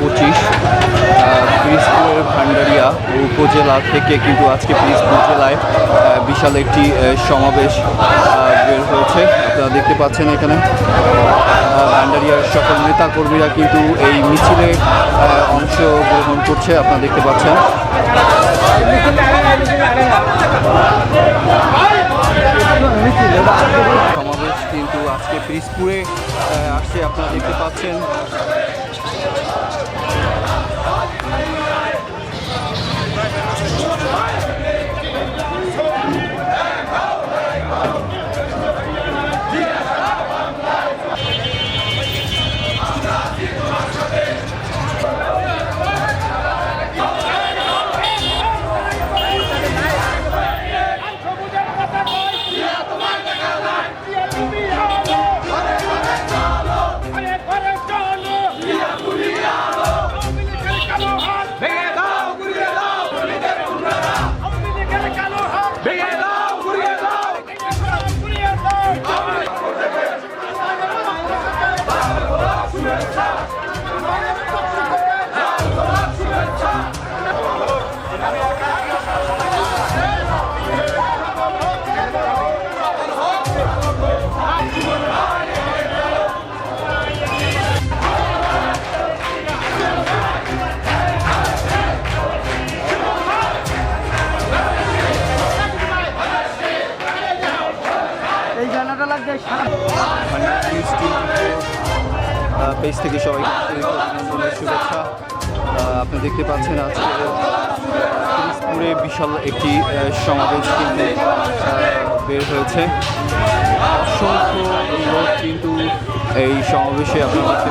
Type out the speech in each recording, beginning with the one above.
পঁচিশ পিরিজপুরের ভান্ডারিয়া উপজেলা থেকে কিন্তু আজকে পিরিজপুর জেলায় বিশাল একটি সমাবেশ বের হয়েছে। আপনারা দেখতে পাচ্ছেন এখানে ভান্ডারিয়ার সকল নেতাকর্মীরা কিন্তু এই মিছিলে অংশগ্রহণ করছে, আপনারা দেখতে পাচ্ছেন। সমাবেশ কিন্তু আজকে পিরিজপুরে এই গানাটা লাগবে পেজ থেকে সবাই শুভেচ্ছা। আপনি দেখতে পাচ্ছেন আজকে পিরিজপুরে বিশাল একটি সমাবেশ কিন্তু বের হয়েছে। অসংখ্য লোক কিন্তু এই সমাবেশে আপনারা দেখতে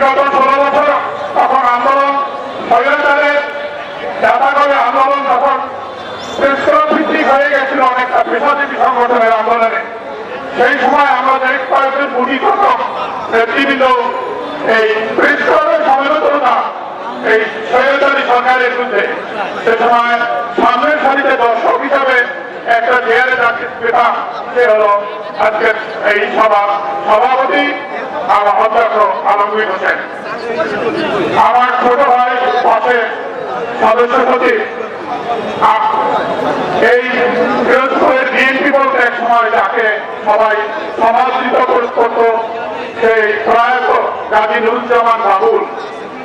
বিগত ষোলো বছর তখন আন্দোলন স্বৈরাচারের যাতা আন্দোলন তখন পৃষ্ঠল ভিত্তিক হয়ে গেছিল অনেকটা পেশাজীবী সংগঠনের আন্দোলনে। সেই সময় আমরা দেখতে কয়েকজন গুটিগত নেতৃবৃন্দ এই পৃষ্ঠলের সম্মিলিত না এই স্বৈরাচারী সরকারের বিরুদ্ধে সে সময় সামনের সারিতে দর্শক হিসাবে একটা চেয়ারে যাকে পেতাম সে হলো আজকের এই সভা সভাপতি আমার অধ্যক্ষ আলমগীর হোসেন। আমার ছোট ভাই পাশে সদস্য এই ফিরোজপুরের বিএনপি বলতে এক সময় যাকে সবাই সমাদৃত করত, সেই প্রয়াত গাজী নুরুজ্জামান বাবুল।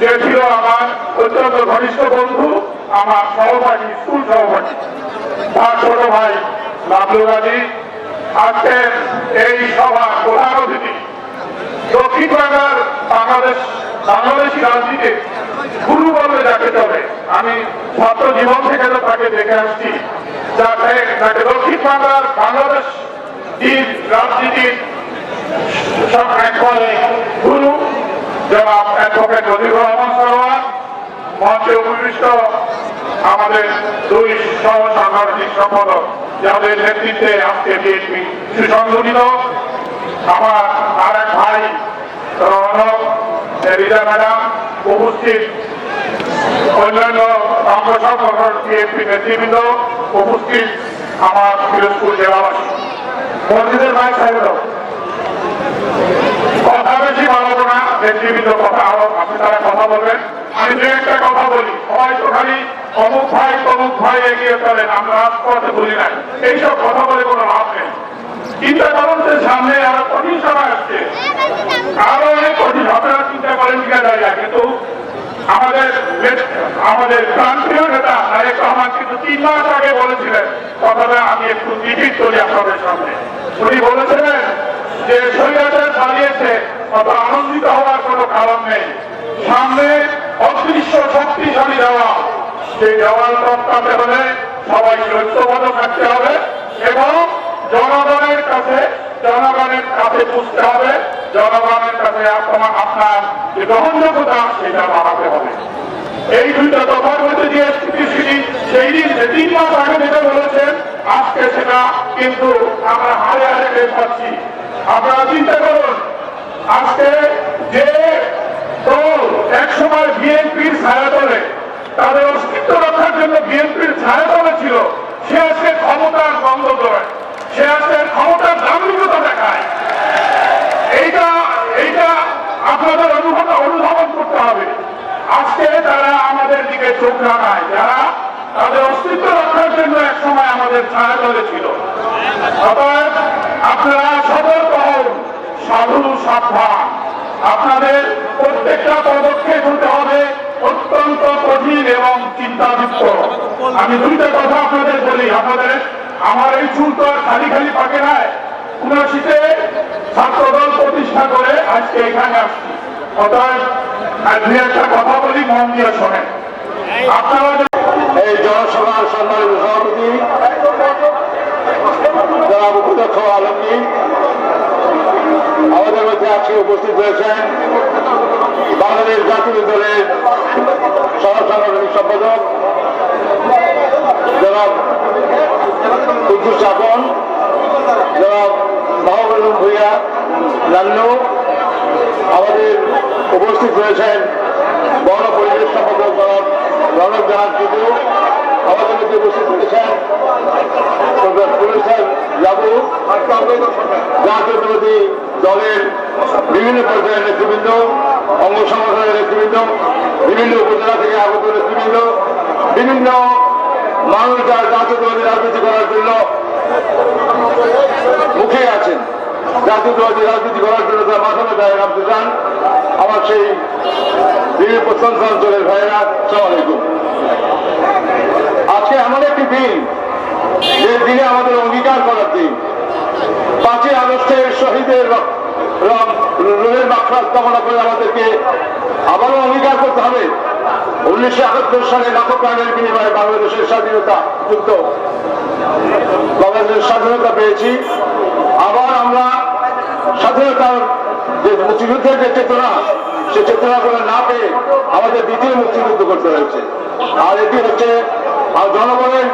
যে ছিল আমার অত্যন্ত ঘনিষ্ঠ বন্ধু, আমার সহপাঠী, স্কুল সহপাঠী। তার ছোট ভাই লাবলু গাজী আজকে এই সভা প্রধান অতিথি বাংলাদেশ, বাংলাদেশি আমি ছাত্র জীবন থেকে তাকে দেখে আসছি যাকে তাকে দক্ষিণ বাংলার বাংলাদেশ রাজনীতির সব একবারে গুরু, জনাব অ্যাডভোকেট রবিউর রহমান সরোয়ার আমাদের দুই সহ সাংগঠনিক সম্পাদক, যাদের নেতৃত্বে আজকে বিএনপি সুসংগঠিত। আমার আর এক ভাই, রৌনক রিজা ম্যাডাম উপস্থিত। অন্যান্য সংগঠন বিএনপি নেতৃবৃন্দ উপস্থিত আমার পিরোজপুর জেলাবাসী। মসজিদের ভাই সাহেব কথা বেশি বাড়াবো না, নেতৃবৃন্দ কথা আরও আপনি তারা কথা বলবেন। আমি দু একটা কথা বলি। সবাই তো খালি অমুক ভাই, তমুক ভাই এগিয়ে চলেন, আমরা রাজপথে বলি নাই এইসব কথা বলে কোনো লাভ নেই। করুন যে সামনে আরও কঠিন সময় আসছে। আরও অনেক কঠিন। আপনারা চিন্তা করেন কিন্তু আমাদের আমাদের প্রান্তীয় নেতা কিন্তু তিন মাস আগে বলেছিলেন, কথাটা আমি একটু আপনাদের সামনে। উনি বলেছিলেন যে চালিয়েছে অত আনন্দিত হওয়ার কোনো কারণ নেই। সামনে অদৃশ্য শক্তিশালী দেওয়া। সেই সবাই হবে এবং জনগণের কাছে জনগণের কাছে বুঝতে হবে, জনগণের কাছে আপনার যে গ্রহণযোগ্যতা সেটা বাড়াতে হবে। এই দুইটা দফার মধ্যে যে স্থিতিশীল, সেই দিন যে তিন মাস আগে যেটা বলেছেন, আজকে সেটা কিন্তু আমরা হারে হারে বের পাচ্ছি আপনারা চিন্তা করুন, আজকে যে দল একসময় বিএনপির ছায়া দলে তাদের অস্তিত্ব রক্ষার জন্য বিএনপির ছায়া দলে ছিল সে আজকে ক্ষমতার বন্ধ করে সে আজকে ক্ষমতার দাম্ভিকতা দেখায় এইটা এইটা আপনাদের অনুভব অনুধাবন করতে হবে আজকে তারা আপনাদের প্রত্যেকটা পদক্ষেপ হতে হবে অত্যন্ত কঠিন এবং চিন্তাযুক্ত। আমি দুইটা কথা আপনাদের বলি। আপনাদের, আমার এই চুল তো আর খালি খালি পাকে নাই। উনাশিতে ছাত্রদল প্রতিষ্ঠা করে আজকে এখানে আসছি। আর দুই একটা কথা বলি, মন দিয়ে শোনেন। এই জনসভার সম্মানিত সভাপতি, জনাব উপদক্ষ আলমগীর, আমাদের মধ্যে আজকে উপস্থিত হয়েছেন বাংলাদেশ জাতীয় দলের সহ সাংগঠনিক সম্পাদক কুদ্দুস চাপন জনাব মাহবুল ভুইয়া লাল্লু আমাদের উপস্থিত রয়েছেন বন পরিবেশ সম্পাদক রণক জাহান টুকু আমাদের মধ্যে উপস্থিত রয়েছেন যাব লাবু জাতীয়তাবাদী দলের বিভিন্ন পর্যায়ের নেতৃবৃন্দ, অঙ্গ সংগঠনের নেতৃবৃন্দ, বিভিন্ন উপজেলা থেকে আগত নেতৃবৃন্দ, বিভিন্ন মানুষ যারা জাতীয়তাবাদী রাজনীতি করার জন্য জাতীয়তাবাদী রাজনীতি করার জন্য তারা মাথা ব্যথায় নামতে চান। আমার সেই বিভিন্ন প্রত্যন্ত অঞ্চলের ভাইয়েরা সালাম আজকে এমন একটি দিন, যে দিনে আমাদের অঙ্গীকার করার দিন। পাঁচই আগস্টের শহীদের রোহের মাখরাজ কামনা করে আমাদেরকে আবারও অঙ্গীকার করতে হবে। উনিশশো একাত্তর সালে লাখো প্রাণের বিনিময়ে বাংলাদেশের স্বাধীনতা যুদ্ধ। বাংলাদেশের স্বাধীনতা পেয়েছি। স্বাধীনতার যে মুক্তিযুদ্ধের যে চেতনা, সে চেতনাগুলো না পেয়ে আমাদের দ্বিতীয় মুক্তিযুদ্ধ করতে হয়েছে। আর এটি হচ্ছে আর জনগণের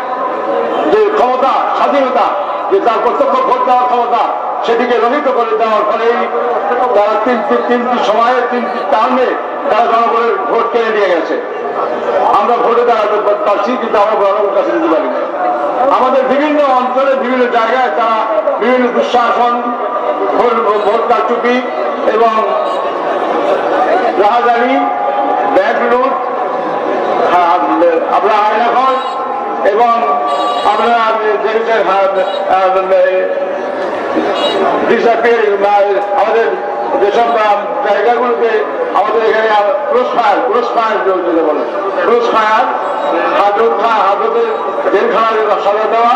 যে ক্ষমতা, স্বাধীনতা, যে তার প্রত্যক্ষ ভোট দেওয়ার ক্ষমতা, সেটিকে রহিত করে দেওয়ার ফলেই তারা তিন তিন- তিনটি সময়ে, তিনটি টার্মে তারা জনগণের ভোট কেড়ে নিয়ে গেছে। আমরা ভোটে দাঁড়াতে পারছি, কিন্তু আমরা জনগণের কাছে দিতে পারি আমাদের বিভিন্ন অঞ্চলে, বিভিন্ন জায়গায় তারা বিভিন্ন দুঃশাসন ভোট ভোট এবং রাহাজানি ব্যাংক লুট আপনার আয়নাঘর এবং আপনারা ডিসঅ্যাপিয়ারিং আমাদের যেসব জায়গাগুলোতে আমাদের এখানে পুরস্কার পুরস্কার যেটা বলে। ক্রস ফায়ার হাজত খা হাজতের জেলখানার সাজা দেওয়া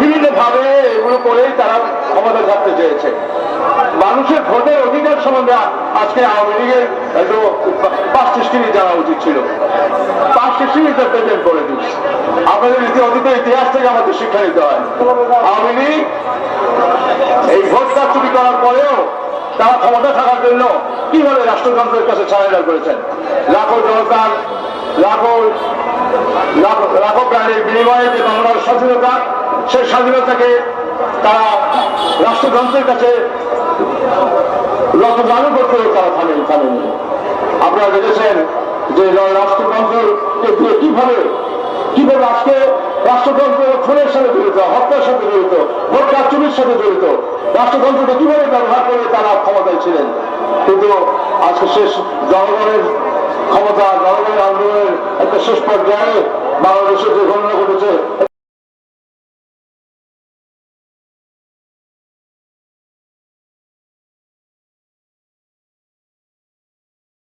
বিভিন্নভাবে এগুলো করেই তারা ক্ষমতা থাকতে চেয়েছে। মানুষের ভোটের অধিকার সম্বন্ধে আজকে আওয়ামী লীগের একটু পাঁচ সৃষ্টি জানা উচিত ছিল। পাঁচ সৃষ্টি প্রেজেন্ট করে দিচ্ছে আপনাদের ইতি অতীত ইতিহাস থেকে আমাদের শিক্ষা নিতে হয়। আওয়ামী লীগ এই ভোট কারচুপি করার পরেও তারা ক্ষমতা থাকার জন্য কীভাবে রাষ্ট্রযন্ত্রের কাছে সারেন্ডার করেছেন? লাখো জনতার, লাখো লাখো প্রাণের বিনিময়ে যে বাংলার স্বাধীনতা, সেই স্বাধীনতাকে তারা রাষ্ট্রযন্ত্রের কাছে লতদান করতে তারা থামেন থামেন। আপনারা দেখেছেন যে রাষ্ট্রযন্ত্রকে দিয়ে কীভাবে কীভাবে আজকে রাষ্ট্রতন্ত্র খুনের সাথে জড়িত, হত্যার সাথে জড়িত, ভোট কারচুরির সাথে জড়িত, রাষ্ট্রতন্ত্রকে কীভাবে ব্যবহার করে তারা ক্ষমতায় ছিলেন? কিন্তু আজকে শেষ জনগণের ক্ষমতা জনগণের আন্দোলনের একটা শেষ পর্যায়ে বাংলাদেশে যে ঘটনা ঘটেছে